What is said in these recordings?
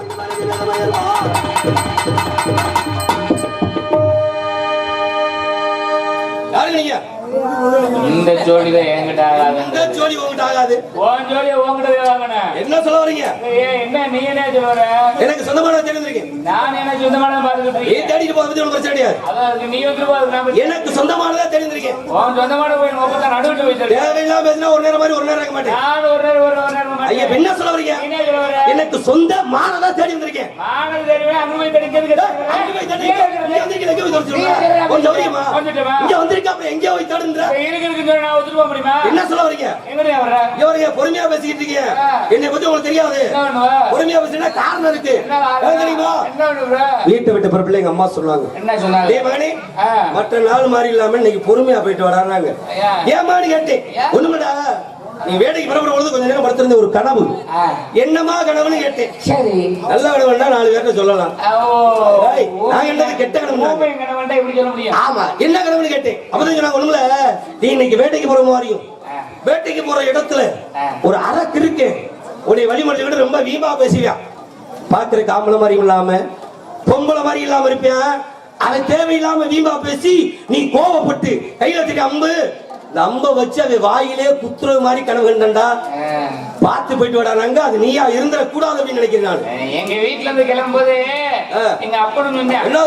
யாரு இந்த ஜோடி தான் என்கிட்ட ஆகாது இந்த ஜோடி உங்ககிட்ட ஆகாது. உன் ஜோடி உன்கிட்ட வாங்கினேன். என்ன சொல்ல வரீங்க? என்ன நீ என்ன சொல்ற எனக்கு சொந்தமான தெரிஞ்சிருக்கேன் நான் என்ன சொந்தமான பாத்துக்கிட்டு நீ தேடிட்டு போறது பத்தி உனக்கு பிரச்சனை கிடையாது. அதாவது நீ வந்து எனக்கு சொந்தமானதா தெரிஞ்சிருக்கேன் உன் சொந்தமான போய் முப்பத்தா நடுவிட்டு போயிட்டு தேவையில்லாம பேசினா ஒரு நேரம் மாதிரி ஒரு நேரம் இருக்க மாட்டேன். நான் ஒரு நேரம் ஒரு நேரம் ஐயா என்ன சொல்ல வரீங்க? என்ன சொல்ல வர? எனக்கு சொந்த மானதா தேடி வந்திருக்கேன் மானது தெரியுமே அங்க போய் அங்க தேடி, வந்திருக்கீங்க, எங்க போய் தேடி சொல்லுங்க? கொஞ்சம் சௌரியமா? வந்துட்டோமா? இங்க வந்திருக்கா, அப்புறம் எங்கேயோ போய் தேடுன்ற? இருக்கிறதுக்கு சொல்லி நான் ஒத்துட்டு போக முடியுமா? என்ன சொல்ல வரீங்க? எங்கடியா வர்ற? இங்க வரீங்க, பொறுமையா பேசிக்கிட்டு இருக்கீங்க. என்னை பத்தி உங்களுக்கு தெரியாது. பொறுமையா பேசினா காரணம் இருக்கு. என்ன தெரியுமா? வீட்டை விட்டு பிறப்பிள்ள எங்க அம்மா சொன்னாங்க என்ன சொன்னாங்க? டேய் மகனே ஆ. மற்ற நாள் மாதிரி இல்லாம இன்னைக்கு பொறுமையா போயிட்டு வராங்க. ஏமான்னு கேட்டேன்? ஒண்ணுமடா நீ வேலைக்கு புறப்படும் பொழுது கொஞ்ச நேரம் படுத்திருந்த ஒரு கனவு. என்னமா கனவுன்னு கேட்டேன். சரி. நல்ல கனவுன்னா நாலு பேர்ட்ட சொல்லலாம். நான் என்னது கெட்ட கனவு ஆமா. என்ன கனவுன்னு கேட்டேன். அப்பதான் சொன்னாங்க ஒண்ணுல நீ இன்னைக்கு வேட்டைக்கு போற மாதிரியும். வேட்டைக்கு போற இடத்துல. ஒரு அரக்கு இருக்கு உன்னை வழிமொழிகிட்டு ரொம்ப வீம்பா பேசுவியான் பாக்குறதுக்கு ஆம்பளை மாதிரி இல்லாம பொம்பளை மாதிரி இல்லாம இருப்பியான் அவன் தேவையில்லாம வீம்பா பேசி நீ கோவப்பட்டு கையில வச்சுட்டு அம்பு அம்ப வச்சு அவன் வாயிலே குத்துறது மாதிரி கனவு கண்டா பார்த்து போயிட்டு வரானாங்க அது நீயா இருந்துட கூடாது அப்படின்னு நினைக்கிறேன். நான் எங்க வீட்ல இருந்து கிளம்பும்போது. எங்க அப்பனும் என்ன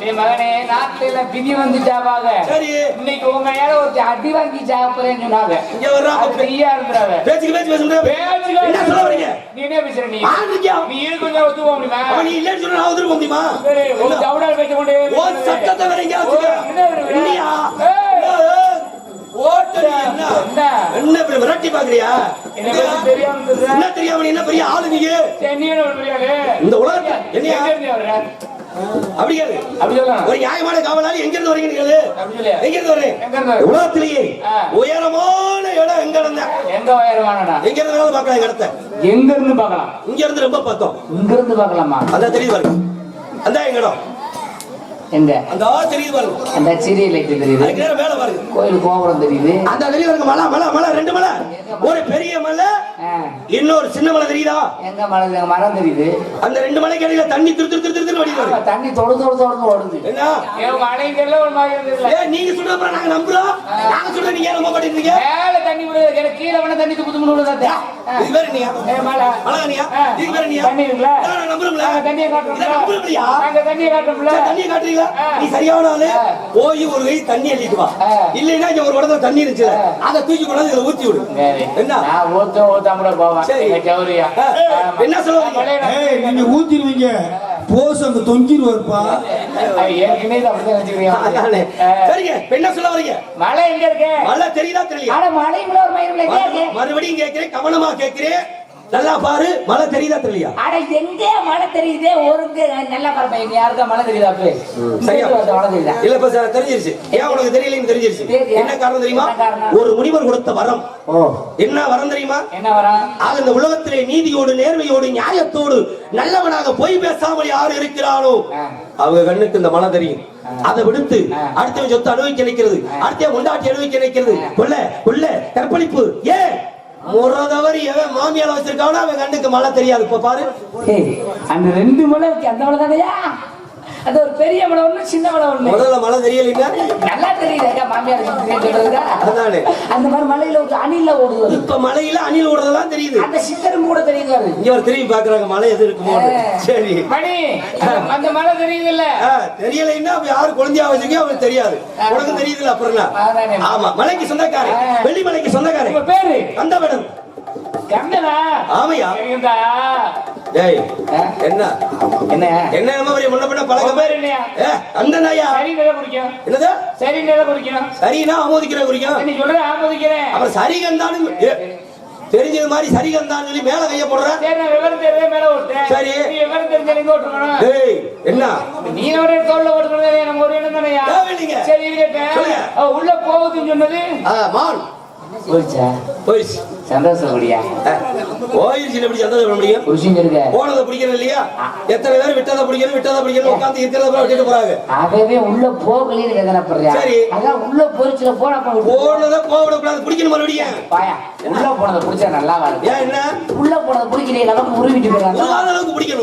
டேய் மகனே நாட்டுல பிதி வந்துட்டாவாக சரி. இன்னைக்கு உங்க யார ஒரு அடி வாங்கி சாப்பிடுறேன்னு சொன்னாங்க. இங்க வர்றா அது நீயா இருந்துறாத. பேச்சுக்கு பேச்சு பேசுறேன் என்ன சொல்ல வரீங்க? நீ என்ன பேசுற நீ? இருக்கியா? நீ கொஞ்சம் ஒத்து போக முடியுமா நீ இல்லைன்னு சொன்னா நான் வந்துருக்க முடியுமா? சரி ஒரு ஜவுடால் பேச கொண்டு ஓ சட்டத்தை வேற? இல்லையா ஏய். என்ன? என்ன? என்ன? மிரட்டி பாக்குறியா என்ன தெரியாம? என்ன என்ன பெரிய ஆளு நீங்க என்ன? இந்த உலகத்துல என்னையா? எங்க இருந்து வர்ற? அப்படி கேளு. அப்படி சொல்லலாம். ஒரு நியாயமான காவலாளி எங்க இருந்து வரீங்க? எங்க இருந்து வரீங்க? உலகத்திலேயே. உயரமான இடம் எங்க இருந்த? எங்க உயரமானடா? எங்க இருந்து வேணாலும் பார்க்கலாம் எங்க இடத்த. எங்க இருந்து பார்க்கலாம்? இங்க இருந்து ரொம்ப பார்த்தோம். இங்க இருந்து பார்க்கலாமா? அதான் தெரியுது பாருங்க. அந்த எங்க இடம். எங்க? அந்த ஆ தெரியுது அந்த சீரியல் லைட் தெரியுது. மேல கோயில் கோபுரம் தெரியுது. அந்த வெளிய மலை மலை மலை ரெண்டு மலை. ஒரு பெரிய மலை இன்னொரு சின்ன மலை தெரியுதா? எங்க மலை எங்க மரம் தெரியுது. அந்த ரெண்டு மலைக்கு இடையில தண்ணி திரு திரு திரு தண்ணி தொடு தொடு தொடுன்னு ஓடுது. என்ன? மழை தெரியல ஒரு மாதிரி நீங்க சொல்றப்ப நாங்க நம்புறோம். நாங்க சொல்ற நீங்க ஏன் நம்ப மாட்டேங்கிறீங்க மேல தண்ணி எனக்கு கீழே வேணா தண்ணி துப்பு துப்பு விழுதா இது வேற நீயா? மலை வேற நீயா? நான் தண்ணியை காட்டுறோம்ல. நம்புறோம்லையா? நாங்க தண்ணியை காட்டுறோம்ல. சரி, தண்ணியை காட்டுறீங்களா? ஆ. நீ சரியான ஆளு. ஆ. போய் ஒரு கை தண்ணி அள்ளிட்டு வா. இல்லைன்னா இங்க ஒரு இடத்துல தண்ணி இருந்துச்சு. அதை தூக்கி கொண்டாந்து இதுல ஊத்தி விடு. என்ன? நான் ஊத்த ஊத்தாம கூட போவேன். சரி. என்ன சொல்லுவீங்க? நீங்க ஊத்திடுவீங்க. போஸ் அங்க தொங்கிடுவாருப்பா. ஏற்கனவே அப்படிதான் என்ன சொல்ல வரீங்க? மழை எங்க இருக்கு? மழை தெரியுதா தெரியலையா? ஆனா மழை மறுபடியும் கேட்கிறேன் கவனமா கேட்கிறேன். நல்லா பாரு மழை தெரியுதா தெரியலையா? அட எங்க மழை தெரியுதே ஒருங்க நல்லா பார்ப்பேன் யாருக்கா மழை தெரியுதா அப்ப? சரியா? மழை தெரியுதா? இல்ல இப்ப சார் தெரிஞ்சிருச்சு. ஏன் உனக்கு தெரியலன்னு தெரிஞ்சிருச்சு. என்ன காரணம் தெரியுமா? ஒரு முனிவர் கொடுத்த வரம். என்ன வரம் தெரியுமா? என்ன வரான் ஆக இந்த உலகத்திலே நீதியோடு நேர்மையோடு நியாயத்தோடு நல்லவனாக பொய் பேசாமல் யார் இருக்கிறானோ ஆ. அவங்க கண்ணுக்கு இந்த மழை தெரியும். அதை விடுத்து. அடுத்தவன் சொத்து அனுபவிக்க நினைக்கிறது. அடுத்தவன் முண்டாட்டி அனுபவிக்க நினைக்கிறது. கொல்ல கொல்ல கற்பழிப்பு. ஏன்? முறதவர் எவன் மாமியால வச்சிருக்கானோ அவன் கண்ணுக்கு மழை தெரியாது. இப்ப பாரு. அந்த ரெண்டு மலை அந்த மலை தானையா அது ஒரு பெரிய மலை ஒண்ணு சின்ன மலை ஒண்ணு. முதல்ல மழை தெரியலைங்க நல்லா தெரியுது மாமியார் வீட்டுக்கு சொல்றதுக்கா அதானே. அந்த மாதிரி மலையில ஒரு அணில ஓடுது இப்ப மழையில அணில் ஓடுறதெல்லாம் தெரியுது. அந்த சித்தரும் கூட தெரியுது. இங்க ஒரு திரும்பி பாக்குறாங்க மழை எது இருக்குமோ சரி. மணி அந்த மலை தெரியுது இல்ல தெரியலைன்னா யாரு குழந்தையா வச்சிருக்கோ அவங்களுக்கு தெரியாது. உனக்கு தெரியுதுல அப்புறம் என்ன? அதானே. ஆமா மலைக்கு சொந்தக்காரன். வெள்ளி மலைக்கு சொந்தக்காரன். பேரு? அந்த மேடம் கந்தனா ஆமையா? தெரியுதா? டேய்? என்ன? என்ன என்ன நம்ம பெரிய முன்ன பின்ன பேர் என்னையா? அந்த நாயா? சரி நிலை குடிக்கும் என்னது? சரி நிலை குடிக்கும் சரினா ஆமோதிக்கிற குறிக்கும். நீ சொல்ற ஆமோதிக்கிறேன். அப்புறம் சரிகந்தான்னு ஏ, தெரிஞ்சது மாதிரி சரிகந்தான்னு சொல்லி மேல கைய போடுற? சரி நான் விவரம் தெரிஞ்சே மேல ஓட்டேன் சரி. நீ விவரம் தெரிஞ்ச எங்க ஓட்டுக்கணும் டேய் என்ன? நீ ஒரு தோல்ல ஓட்டுக்கணும் நம்ம ஒரு இடம் தானேயா? தேவையில்லைங்க. சரி இருக்கட்டும் உள்ள போகுதுன்னு சொன்னது? மான். போயிடுச்சா? போயிடுச்சு. சந்தோஷப்படியா? ஆ, போயிடுச்சு எப்படி சந்தோஷம் பண்ண முடியும்? புருஷன் இருக்க. போனதை பிடிக்கணும் இல்லையா? எத்தனை பேர் விட்டதை பிடிக்கணும் விட்டதை பிடிக்கணும் உட்காந்து இருக்கிறத பூரா விட்டுட்டு போறாங்க. அவவே உள்ள போகலன்னு வேதனைப்படுறியா சரி. அதான் உள்ள போரிச்சுல போன போனதை போக விடக்கூடாது பிடிக்கணும் மறுபடியும். பாயா உள்ள போனதை பிடிச்சா நல்லா வருது ஏன் என்ன? உள்ள போனதை பிடிக்கலையே நமக்கு உருவிட்டு போயிடறாங்க உருவாத அளவுக்கு பிடிக்கணும்?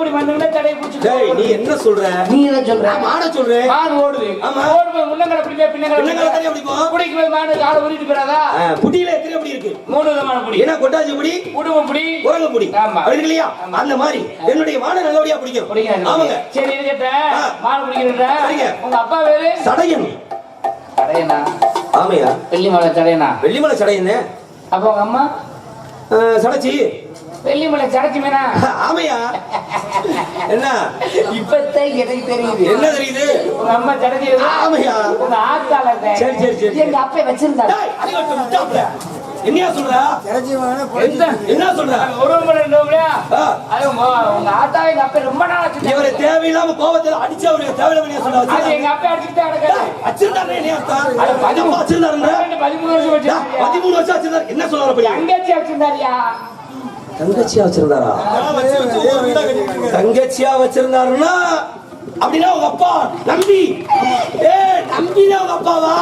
போய் மண்ணுங்களே தடையை டேய் நீ பிடிச்சி என்ன சொல்ற? நீ என்ன சொல்ற? மாட சொல்றேன் மாடு ஓடுது. ஆமா. ஓடும்போது முன்னங்களை பிடிக்க தனியா பிடிக்கும். பிடிக்கும் மாடு காலை உருட்டு போயிடாதா? ஆ, புடியில எத்தனை புடி இருக்கு? மூணு விதமான பிடி. என்ன கொட்டாச்சி புடி? குடும்பம் பிடி. ஆமா. அப்படி இல்லையா அந்த மாதிரி. என்னுடைய மாடு நல்லபடியா பிடிக்கும். பிடிக்காது. ஆமாங்க. சரி இருக்கட்ட. மாடு பிடிக்கிறத சரிங்க. உங்க அப்பா பேரு? சடையன். தடையனா ஆமையா? வெள்ளிமலை தடையனா வெள்ளிமலை சடையன் அப்ப உங்க அம்மா? சடைச்சி. வெள்ளிமலை சடைச்சு மீனா ஆமையா? என்ன? இப்பத்தான் எனக்கு தெரியுது. என்ன தெரியுது? உங்க அம்மா சடைச்சு ஆமையா? உங்க ஆத்தால சரி, சரி, சரி. எங்க அப்பா முட்டாப்ல. என்னையா சொல்ற? என்ன? சொல்ற? உங்க ஆத்தா எங்க அப்பா ரொம்ப நாள் வச்சிருந்தாரு இவரை தேவையில்லாம கோபத்துல அடிச்சு அவருக்கு தேவையில்லாம நீ சொல்ல அது வச்சு எங்க அப்பா அடிச்சுட்டு? அது பதிமூணு. அப்பா வச்சிருந்தாருன்ற? பதிமூணு வருஷம் பதிமூணு வருஷம் வச்சிருந்தாரு. என்ன வரப்படியா தங்கச்சி வச்சிருந்தாரியா? தங்கச்சியா வச்சிருந்தாரா? தங்கச்சியா வச்சிருந்தாருன்னா அப்படின்னா உங்க அப்பா நம்பி ஏ நம்பினா உங்க அப்பாவா?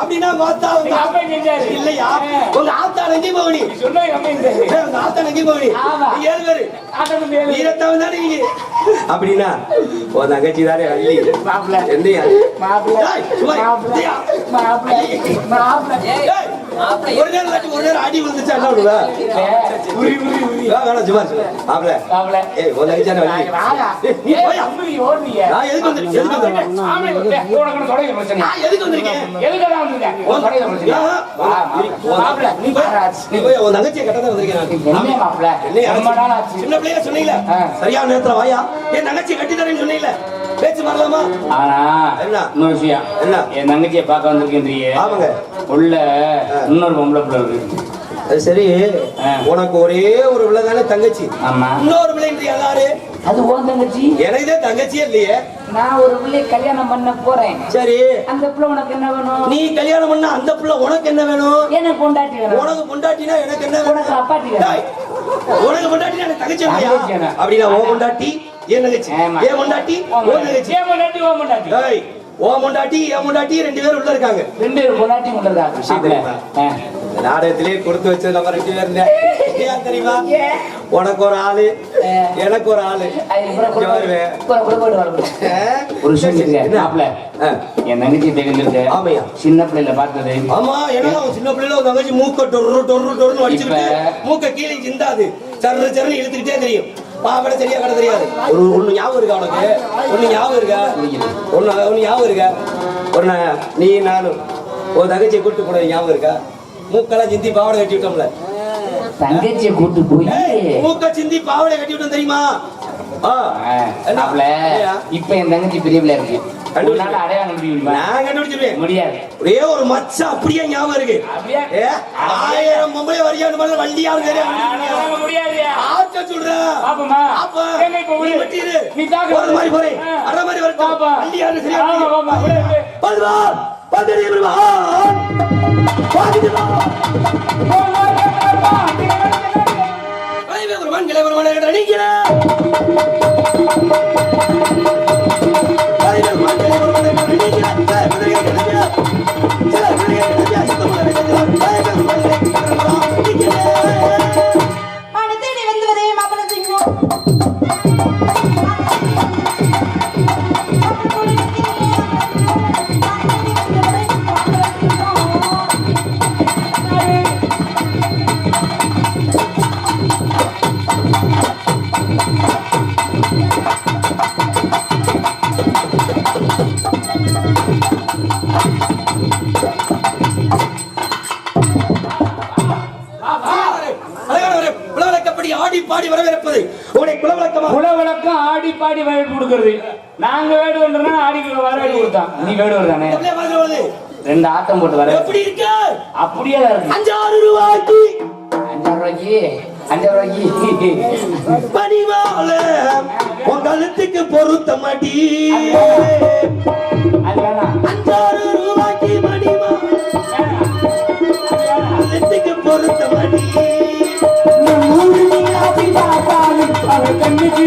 அப்படின்னா எங்க உங்க அப்பா இல்லையா? உங்க ஆத்தா நங்கி ஏ, உங்க ஆத்தா நங்கி ஏழு பேரு. வீரத்தவன் தானே நீங்க. அப்படின்னா உன் தங்கச்சி தானே அள்ளி. மாப்பிள்ள. என்னையா? மாப்பிள்ள. மாப்பிள்ள? மாப்பிள்ள. ஒரு நேரம் ஒரு அடி என்ன உரி உரி உரி. வேணாம் சும்மா ஏய் தானே நீ போயா நான் எதுக்கு வந்து எதுக்கு வந்து ஆம்பளை வந்து உனக்கு தொடங்க பிரச்சனை. நான் எதுக்கு வந்திருக்கேன்? உன் தொடங்க பிரச்சனை. நீ போய் பாராச்சு நீ போய் உன் தங்கச்சியை கட்டதான் வந்திருக்கேன் நான். என்ன மாப்பிள்ள? இல்லையா? ரொம்ப நாள் ஆச்சு. சின்ன பிள்ளையா சொன்னீங்களே ஆ. சரியான நேரத்துல வாயா? என் தங்கச்சி கட்டி தரேன்னு சொன்னீங்களே பேச்சு மாறலாமா ஆனா என்ன? விஷயம். என்ன? என் தங்கச்சியை பார்க்க வந்திருக்கேன்றியே. ஆமாங்க. உள்ள இன்னொரு பொம்பளை பிள்ளை இருக்கு. அது சரி. உனக்கு ஒரே ஒரு பிள்ளை தானே தங்கச்சி. ஆமா. இன்னொரு பிள்ளைன்ற யாரு? அது உன் தங்கச்சி. எனக்குதே தங்கச்சியே இல்லையே. நான் ஒரு பிள்ளைய கல்யாணம் பண்ண போறேன். சரி. அந்த பிள்ளை உனக்கு என்ன வேணும்? நீ கல்யாணம் பண்ண அந்த பிள்ளை உனக்கு என்ன வேணும்? எனக்கு கொண்டாட்டி வேணும். உனக்கு பொண்டாட்டினா எனக்கு என்ன வேணும்? உனக்கு அப்பாட்டி வேணும். டேய், உனக்கு பொண்டாட்டினா எனக்கு தங்கச்சி? அப்படின்னா உன் பொண்டாட்டி? என் தங்கச்சி தங்கச்சி ஏன் பொண்டாட்டி ஓ பொண்டாட்டி என் பொண்டாட்டி ரெண்டு பேரும் உள்ள இருக்காங்க. ரெண்டு பேரும் நாடகத்திலே கொடுத்து வச்சது நம்ம ரெண்டு பேர் இருந்தேன். ஏன் தெரியுமா? உனக்கு ஒரு ஆளு எனக்கு ஒரு ஆளு? ஒரு. என் தங்கச்சி தெரிஞ்சிருக்கு ஆமையா? சின்ன பிள்ளைல பார்த்தது. ஆமா ஏன்னா சின்ன பிள்ளைல ஒரு தங்கச்சி மூக்க டொரு டொரு டொருன்னு இப்ப- மூக்க கீழே சிந்தாது. சர்ரு சர்ரு இழுத்துக்கிட்டே தெரியும். பாவட சரியா கடை தெரியாது. ஒரு ஒண்ணு ஞாபகம் இருக்கா உனக்கு? ஒண்ணு ஞாபகம் இருக்கா? ஒண்ணு ஒண்ணு ஞாபகம் இருக்கா? ஒரு நா- நானும் ஒரு தங்கச்சியை கூட்டு போனது ஞாபகம் இருக்கா? மூக்கெல்லாம் சிந்தி பாவாடை கட்டி விட்டோம்ல தங்கச்சியை கூட்டு போய் மூக்க சிந்தி பாவாடை கட்டி விட்டோம் தெரியுமா? இல்லையா? இப்ப என் தங்கச்சி பெரிய பிள்ளை இருக்கு. கண்டுபிடி. உன்னால அடையாளம் கண்டுபிடிக்க நான் கண்டுபிடிச்சிருவேன் முடியாது. ஒரே ஒரு மச்சம் அப்படியே ஞாபகம் இருக்கு. ஆயிரம் பொம்பளை வரியான்னு பண்ண வண்டி யாரும் தெரியாது அடையாளம் முடியாது ஆச்ச சொல்ற? பாப்போமா? அப்ப எங்க இப்ப நீ விடு. வெட்டி இரு. நீ தாக்கு ஒரு மாதிரி வரட்டும். பாப்பா. வண்டி யாரும் சரியா ஆமா, ஆமா, விடு, விடு. பதுவான் பதறி வருவான் கொடுக்கறது. நாங்க வேடு பண்றோம்னா ஆடிக்கு வர வேடு கொடுத்தான். நீ வேடு வருதானே. ரெண்டு ஆட்டம் போட்டு வர. எப்படி இருக்கு? அப்படியே தான் இருக்கு. அஞ்சாறு ரூபாய்க்கு. அஞ்சாறு ரூபாய்க்கு? அஞ்சாறு ரூபாய்க்கு? பணிவாள உன் கழுத்துக்கு பொருத்த மாட்டி. அஞ்சாறு ரூபாய்க்கு பணிவாள கழுத்துக்கு பொருத்த மாட்டி. கண்ணுக்கு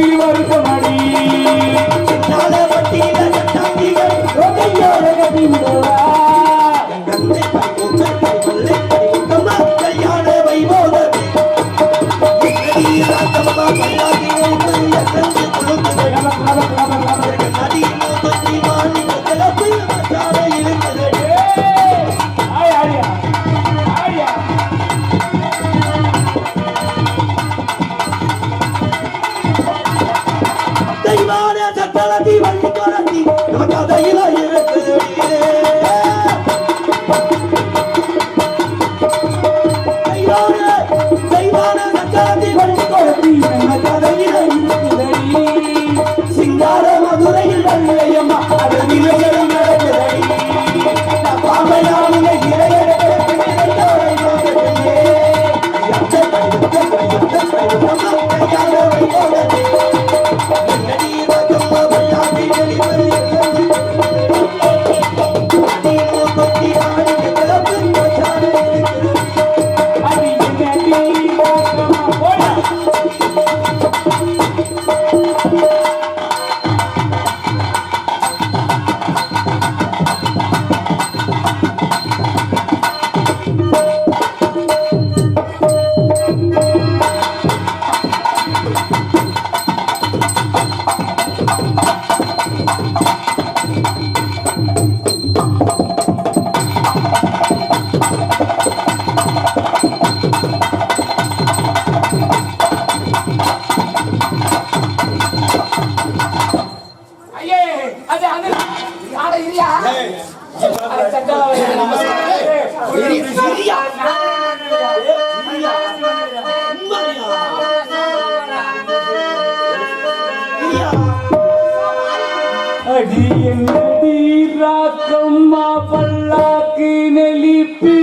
తీరాకమ్మా పల్లాకి నెలిపి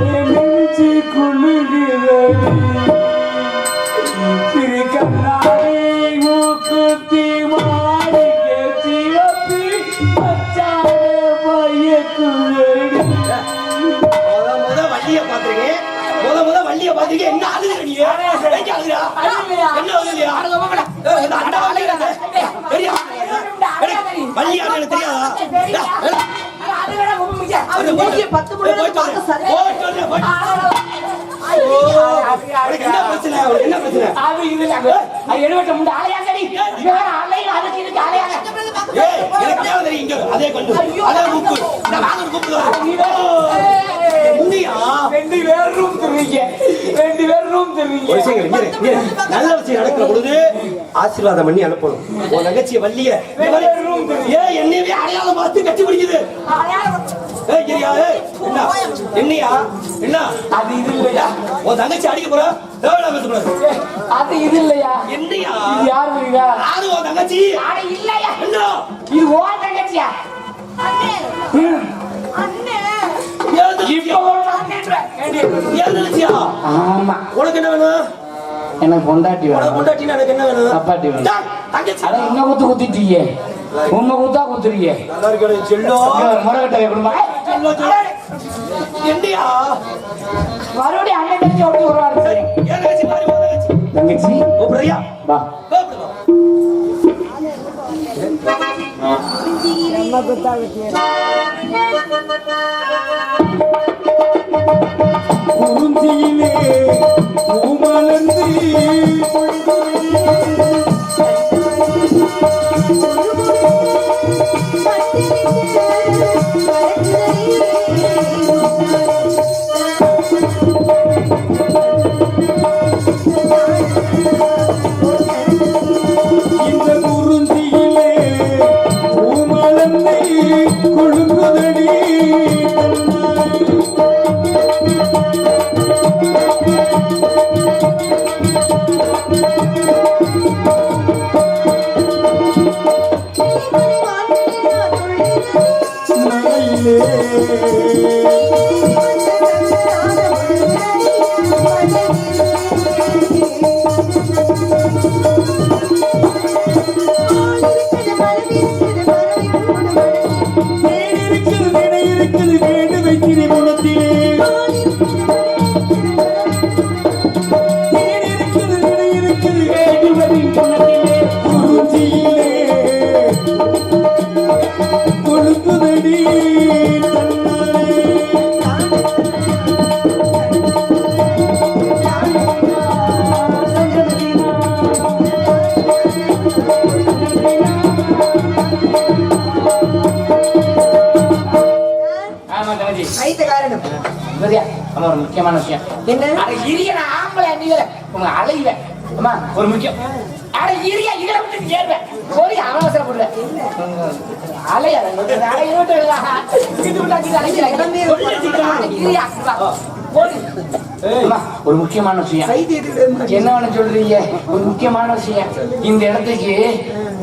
మించి కులుగిరవి என்ன பிரச்சனை? உனக்கு என்ன பிரச்சனை அது இதுல அது முண்டை வேற அதுக்கு இதுக்கு எனக்கு இங்க கொண்டு வாங்க ரெண்டு பேர் ரூம் தருவீங்க. ரெண்டு பேர் ரூம் தருவீங்க. ஒரு விஷயம். நல்ல விஷயம் நடக்கிற பொழுது ஆசீர்வாதம் பண்ணி அனுப்பணும். உன் தங்கச்சிய வள்ளிய. ஏன் என்னையவே அடையாளம் பார்த்து கட்டி பிடிக்குது ஏய் சரியா ஏய் என்ன என்னையா? என்ன? அது இது இல்லையா? உன் தங்கச்சி அடிக்க போற? தேவையில்ல பேசக்கூடாது அது இது இல்லையா? என்னையா? இது யார் புரியுதா யாரு உன் தங்கச்சி? அட இல்லையா? என்ன இது ஓ தங்கச்சியா? இப்போ ஆமா. உனக்கு என்ன வேணும்? எனக்கு பொண்டாட்டி வேணும். கொண்டாட்டினா எனக்கு என்ன வேணும்? அப்பாட்டி வேணும். தங்கச்சி. அட குத்து குத்திட்டீங்க உண்மை குத்தா நல்லா இருக்கணும் செல்லோ. முறகட்ட வைக்கணுமா என்னையா? மறுபடியும் அண்ணன் தங்கச்சி அப்படி வருவாரு. சரி ஏன் தங்கச்சி பாரு உன் தங்கச்சி? தங்கச்சி? கூப்பிடுறியா வா. குறிஞ்சியிலே பூமலர்ந்து ஆமா ஒரு முக்கியமான விஷயம். என்ன? அட இரிய நான் ஆம்பளை அண்ணிகள உங்க அலையில அம்மா ஒரு முக்கியம். அட இரியா இதுல விட்டு ஏறுவேன் போய் அவசரப்படுறேன் அலையா அலை இருட்டு இது விட்டா இரியா அம்மா, ஒரு முக்கியமான விஷயம். கைது எதுக்கு என்ன வேணும் சொல்றீங்க? ஒரு முக்கியமான விஷயம். இந்த இடத்துக்கு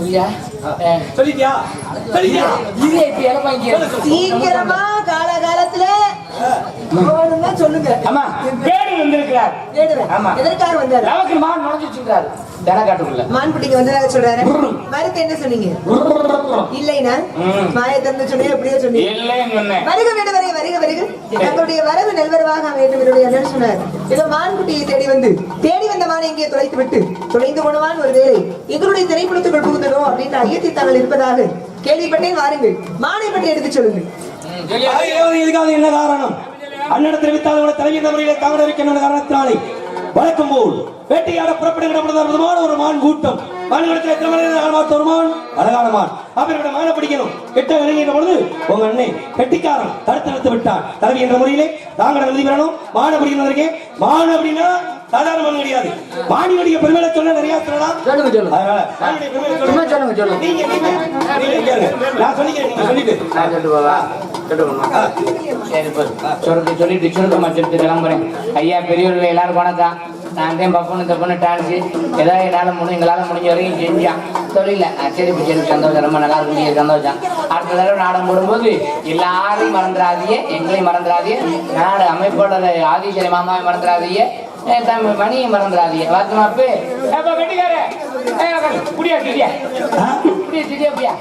அஹ், சொல்லிட்டியா? சொல்லிட்டியா? இது இப்ப இடம் சீக்கிரமா காலகாலத்துல சொல்லுங்க. ஆமா பேரு வந்திருக்கிறார். ஆமா. எதற்காக வந்தாரு? நமக்கு மான் நுழைஞ்சு வச்சிருக்காரு தெனக்காட்டுக்குள்ள மான் பிடிக்க வந்ததாக சொல்றாரு. மறுத்து என்ன சொன்னீங்க? இல்லைனா. மாய தந்து சொன்னீங்க எப்படியோ சொன்னீங்க. இல்லைன்னு சொன்னேன். வருக வருக வருக வருக தங்களுடைய வரவு நல்வரவாக வேண்டும் என்னுடைய அண்ணன் சொன்னார். இதோ மான்குட்டியை தேடி வந்து தேடி வந்த மானை இங்கே தொலைத்து விட்டு தொலைந்து போனவான் ஒரு வேலை எங்களுடைய திரைப்படத்துக்குள் புகுந்ததோ அப்படின்ற ஐயத்தை தாங்கள் இருப்பதாக கேள்விப்பட்டேன் வாருங்கள். மானை பற்றி எடுத்துச் சொல்லுங்கள். இதுக்காக என்ன காரணம்? அண்ணன் தெரிவித்தால் உங்களை தலைமை முறையில் தாமட வைக்கின்ற காரணத்தினாலே? வழக்கம் போல். வேட்டையாட புறப்படுகிற அற்புதமான ஒரு மான் கூட்டம். மான்குடத்தில் எத்தனை மணி ஒரு மான் அழகான மான். அப்படி மானை பிடிக்கணும். கிட்ட விளங்குகின்ற பொழுது உங்க அண்ணன் கெட்டிக்காரன் தடுத்து நிறுத்து விட்டார் தலைவி என்ற முறையிலே தாங்கள் எழுதி பெறணும் மானை பிடிக்கிறதற்கே மான் அப்படின்னா சாதாரண மான் கிடையாது. மானியுடைய பெருமையை சொல்ல நிறைய சொல்லலாம். சொல்லுங்க சொல்லுங்க. சொல்லுங்க. சொல்லுங்க நீங்க. நான் சொல்லிக்கிறேன் நீங்க சொல்லிட்டு. நான் கிளம்புறேன். ஐயா பெரியவர்கள் எல்லாரும் வணக்கம். நான் தான் பப்பனு தப்புன்னு டான்ஸு. ஏதாவது என்னால் முடியும் எங்களால் முடிஞ்ச வரைக்கும் செஞ்சான். தொழில சரி சரி சந்தோஷம். ரொம்ப நல்லா இருக்கு நீங்க சந்தோஷம். அடுத்த தடவை நாடகம் போடும்போது எல்லாரையும் மறந்துடாதீங்க. எங்களையும் மறந்துடாதீங்க. நாடு அமைப்போட ஆதிசரி மாமாவை மறந்துடாதீங்க. ஏன் தம்பி மணியை மறந்துடாதீங்க. வாத்துமா அப்பே. கெட்டிக்காரே. குடியா குடியா குடியா குடியா.